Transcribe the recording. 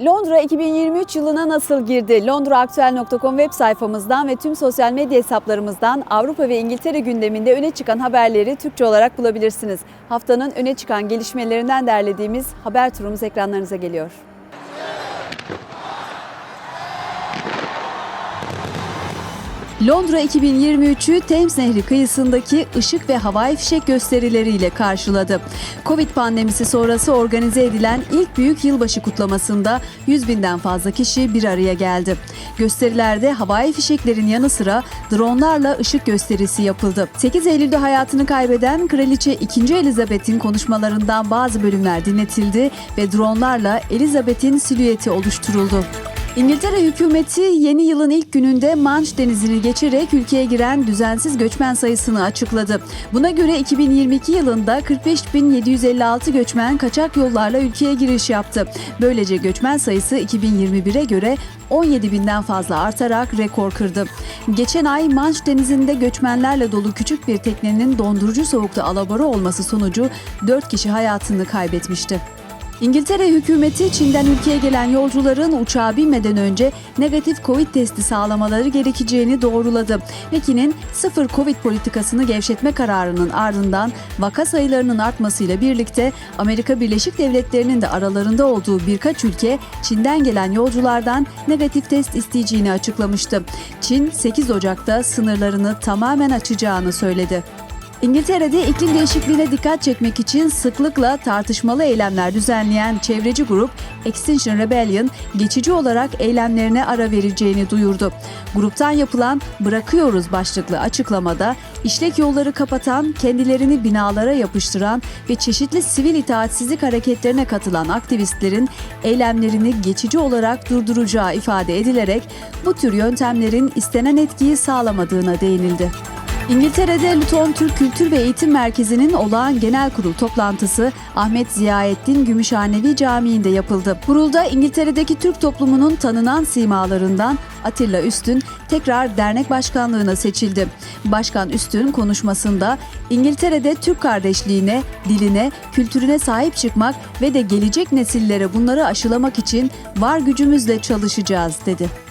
Londra 2023 yılına nasıl girdi? LondraAktüel.com web sayfamızdan ve tüm sosyal medya hesaplarımızdan Avrupa ve İngiltere gündeminde öne çıkan haberleri Türkçe olarak bulabilirsiniz. Haftanın öne çıkan gelişmelerinden derlediğimiz haber turumuz ekranlarınıza geliyor. Londra 2023'ü Thames Nehri kıyısındaki ışık ve havai fişek gösterileriyle karşıladı. Covid pandemisi sonrası organize edilen ilk büyük yılbaşı kutlamasında 100 binden fazla kişi bir araya geldi. Gösterilerde havai fişeklerin yanı sıra dronlarla ışık gösterisi yapıldı. 8 Eylül'de hayatını kaybeden Kraliçe 2. Elizabeth'in konuşmalarından bazı bölümler dinletildi ve dronlarla Elizabeth'in silüeti oluşturuldu. İngiltere hükümeti yeni yılın ilk gününde Manş Denizi'ni geçerek ülkeye giren düzensiz göçmen sayısını açıkladı. Buna göre 2022 yılında 45.756 göçmen kaçak yollarla ülkeye giriş yaptı. Böylece göçmen sayısı 2021'e göre 17 binden fazla artarak rekor kırdı. Geçen ay Manş Denizi'nde göçmenlerle dolu küçük bir teknenin dondurucu soğukta alabora olması sonucu 4 kişi hayatını kaybetmişti. İngiltere hükümeti Çin'den ülkeye gelen yolcuların uçağa binmeden önce negatif Covid testi sağlamaları gerekeceğini doğruladı. Pekin'in sıfır Covid politikasını gevşetme kararının ardından vaka sayılarının artmasıyla birlikte Amerika Birleşik Devletleri'nin de aralarında olduğu birkaç ülke Çin'den gelen yolculardan negatif test isteyeceğini açıklamıştı. Çin 8 Ocak'ta sınırlarını tamamen açacağını söyledi. İngiltere'de iklim değişikliğine dikkat çekmek için sıklıkla tartışmalı eylemler düzenleyen çevreci grup Extinction Rebellion geçici olarak eylemlerine ara vereceğini duyurdu. Gruptan yapılan Bırakıyoruz başlıklı açıklamada işlek yolları kapatan, kendilerini binalara yapıştıran ve çeşitli sivil itaatsizlik hareketlerine katılan aktivistlerin eylemlerini geçici olarak durduracağı ifade edilerek bu tür yöntemlerin istenen etkiyi sağlamadığına değinildi. İngiltere'de Luton Türk Kültür ve Eğitim Merkezi'nin olağan genel kurul toplantısı Ahmet Ziyaettin Gümüşhanevi Camii'nde yapıldı. Kurulda İngiltere'deki Türk toplumunun tanınan simalarından Atilla Üstün tekrar dernek başkanlığına seçildi. Başkan Üstün konuşmasında İngiltere'de Türk kardeşliğine, diline, kültürüne sahip çıkmak ve de gelecek nesillere bunları aşılamak için var gücümüzle çalışacağız dedi.